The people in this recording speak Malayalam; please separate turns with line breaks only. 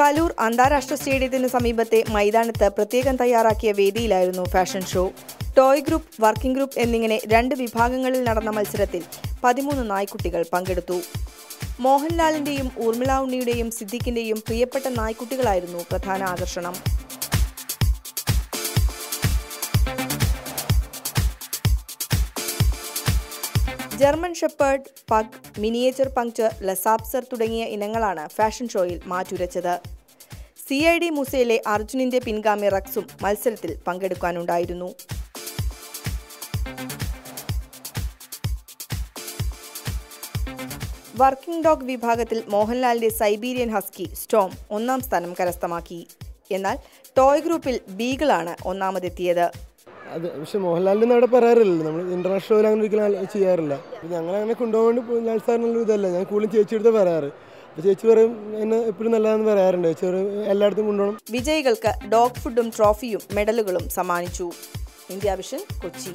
കലൂർ അന്താരാഷ്ട്ര സ്റ്റേഡിയത്തിന് സമീപത്തെ മൈതാനത്ത് പ്രത്യേകം തയ്യാറാക്കിയ വേദിയിലായിരുന്നു fashion show. Toy group working group എന്നിങ്ങനെ രണ്ട് വിഭാഗങ്ങളിൽ നടന്ന മത്സരത്തിൽ പതിമൂന്ന് നായ്ക്കുട്ടികൾ പങ്കെടുത്തു. മോഹൻലാലിന്റെയും ഊർമിള ഉണ്ണിയുടെയും സിദ്ദിഖിന്റെയും പ്രിയപ്പെട്ട നായ്ക്കുട്ടികളായിരുന്നു പ്രധാന ആകർഷണം. German shepherd pug miniature pinscher lhasa apso തുടങ്ങിയ ഇനങ്ങളാണ് ഫാഷൻ ഷോയിൽ മാറ്റുരച്ചത്. സി ഐ ഡി മുസയിലെ അർജുനിന്റെ പിൻഗാമി റക്സും മത്സരത്തിൽ പങ്കെടുക്കാനുണ്ടായിരുന്നു. വർക്കിംഗ് ഡോഗ് വിഭാഗത്തിൽ മോഹൻലാലിന്റെ സൈബീരിയൻ ഹസ്കി സ്റ്റോം ഒന്നാം സ്ഥാനം കരസ്ഥമാക്കി. എന്നാൽ ടോയ് ഗ്രൂപ്പിൽ ബീഗിളാണ് ഒന്നാമതെത്തിയത്.
അത് പക്ഷെ മോഹൻലാലിന്റെ അവിടെ പറയാറില്ലല്ലോ. നമ്മൾ ഇന്റർനാഷണൽ ലെവലിൽ അങ്ങനെ ഒരിക്കലും ചെയ്യാറില്ല. ഞങ്ങൾ അങ്ങനെ കൊണ്ടുപോകാൻ വേണ്ടി ലാൽ സാറിനുള്ള ഇതല്ല. ഞാൻ കൂടുതലും ചേച്ചി എടുത്ത് പറയാറ് ചേച്ചി പറയും എന്നെ എപ്പോഴും നല്ലതാണെന്ന് പറയാറുണ്ട്. ചേച്ചി എല്ലായിടത്തും കൊണ്ടുപോകണം.
വിജയികൾക്ക് ഡോഗ് ഫുഡും ട്രോഫിയും മെഡലുകളും സമ്മാനിച്ചു. India vision Kochi.